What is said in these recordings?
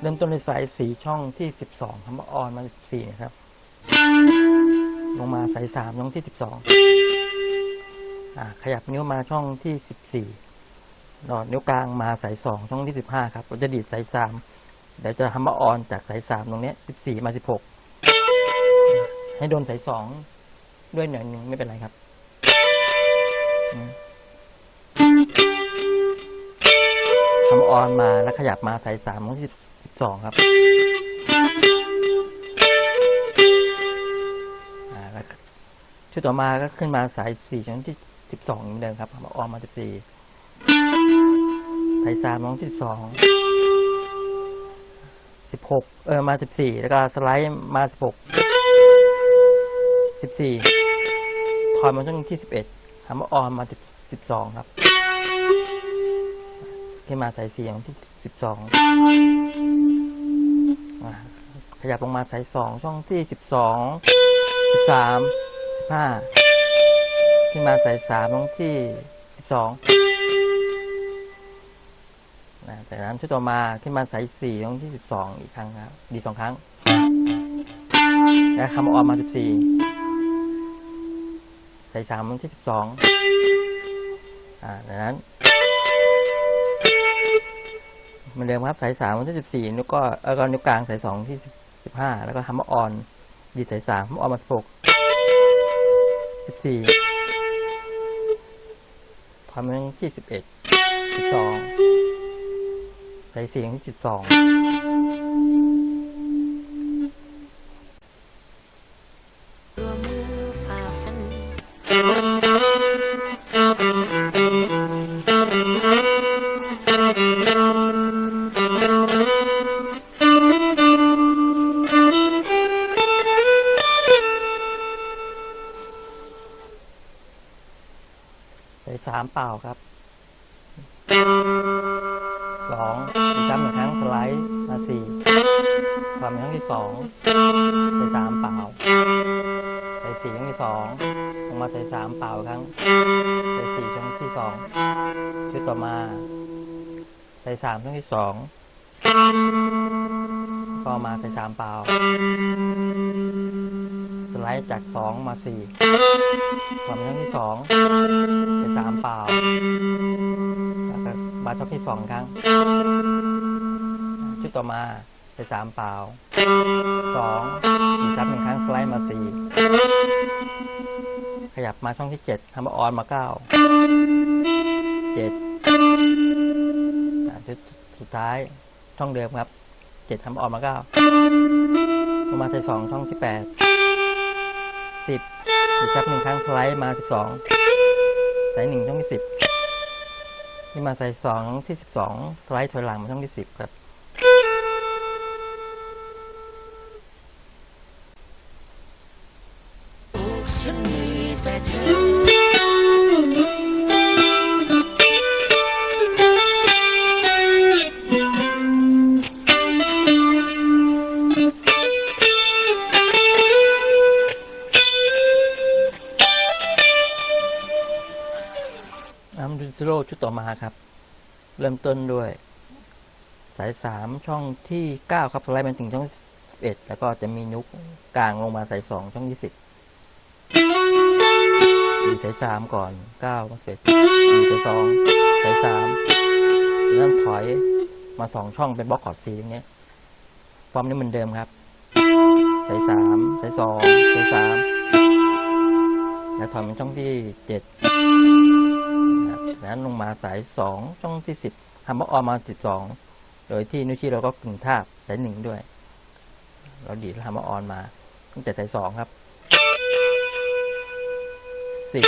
เริ่มต้นในสายสีช่องที่ 12คำว่าออนมา14นะครับ ลงมาสาย3ช่องที่ 12อ่าขยับนิ้วมาช่องที่ 14หลอดนิ้วกลางมาสาย 2 ช่องที่ 15 ครับเราจะดีดสาย 3 เดี๋ยวจะทำว่าออนจากสาย 3 ตรงนี้ย14 มา 16 ให้โดนสาย 2 ด้วยหน่อยหนึ่งไม่เป็นไรครับ ทำออนมาแล้วขยับมาสาย3ช่องที่12ครับแล้วชุดต่อมาก็ขึ้นมาสายสี่ช่องที่สิบสองเหมือนเดิมครับมาออกมาสิบสี่สายสามน้องที่สิบสองสิบหกเออมาสิบสี่แล้วก็สไลด์มาสิบหกสิบสี่ถอยมาช่องที่สิบเอ็ดทำมาออมมาสิบสองครับ ขึ้นมาสายสี่ของที่สิบสองขยับลงมาสายสองช่องที่สิบสองสิบสามสิบห้าขึ้นมาสายสามลงที่สิบสองนะจากนั้นชุดต่อมาขึ้นมาสายสี่ลงที่สิบสองอีกครั้งครับ ดีสองครั้ง และคำออกมาสิบสี่สายสามลงที่สิบสองอ่าจากนั้น เหมือนเดิมครับสายสามวันที่สิบสี่นิ้วก็แล้วก็นิ้วกลางสายสองที่สิบห้าแล้วก็ทำมาออนดีดสายสามออนมาสิบหกสิบสี่ทำมาที่สิบเอ็ดสิบสองสายสี่ที่สิบสอง สายสามเปล่าครับสองสายสามหนึ่งครั้งสไลด์มาสี่ทำเป็นครั้งที่สองสายสามเปล่าสายสี่ครั้งที่สองลงมาสายสามเปล่าอีกครั้งสายสี่ช่องที่สองชุดต่อมาสายสามช่องที่สองก็มาสายสามเปล่าสไลด์จากสองมาสี่ทำเป็นครั้งที่สองสายสามเปล่าแล้วก็บาร์ช็อปที่สองครั้ง ชุดต่อมาไปสามเปล่าสองดีซับหนึ่งครั้งสไลด์มาสี่ขยับมาช่องที่เจ็ดทำมาออนมาเก้าเจ็ดชุดสุดท้ายช่องเดิมครับเจ็ดทำออนมาเก้าลงมาใส่สองช่องที่แปด สิบดีซับหนึ่งครั้งสไลด์มาสิบสองใส่หนึ่งช่องที่สิบที่มาใส่สองที่สิบสองสไลด์ถอยหลังมาช่องที่สิบครับ น้ำดิสโลชุดต่อมาครับ เริ่มต้นด้วย สายสามช่องที่เก้าครับสไลด์มาถึงช่องสิบเอ็ดแล้วก็จะมีนุกกลางลงมาสายสองช่องยี่สิบมีสายสามก่อนเก้ามาสิบมีสายสองสายสามเริ่มถอยมาสองช่องเป็นบล็อกคอร์ดซีอย่างเงี้ยฟอร์มนี้เหมือนเดิมครับสายสามสายสองสายสามแล้วถอยเป็นช่องที่เจ็ด ดังนั้นลงมาสายสองช่องที่สิบทำว่าออกมาสิบสองโดยที่นุชชีเราก็กึ่งทาบสายหนึ่งด้วย เราดีดทำว่าออนมาตั้งแต่สายสองครับสิบ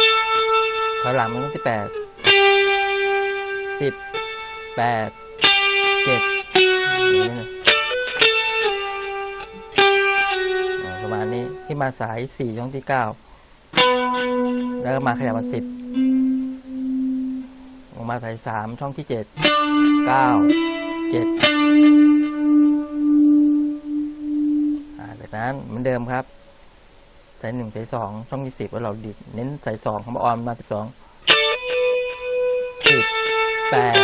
ถอยหลังมาช่องที่แปดสิบแปดเจ็ดประมาณนี้ที่มาสายสี่ช่องที่เก้าแล้วก็มาขยับมาสิบ ลงมาใส่สามช่องที่เจ็ดเก้าเจ็ดจากนั้นเหมือนเดิมครับใส่หนึ่งใส่สองช่องที่สิบแล้วเราดิดเน้นใส่สองของออนมาสิบสองสิบแปด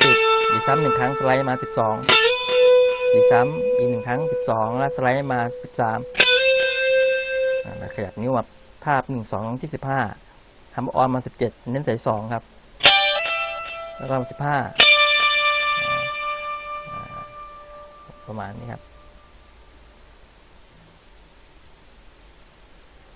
สิบดีซ้ำหนึ่งครั้งสไลด์มาสิบสองดีซ้ำอีกหนึ่งครั้งสิบสองแล้วสไลด์มาสิบสามขยับนิ้วมาภาพหนึ่งสองที่สิบห้าทำออนมาสิบเจ็ดเน้นใส่สองครับ รางวัสิบห้าประมาณนี้ครับ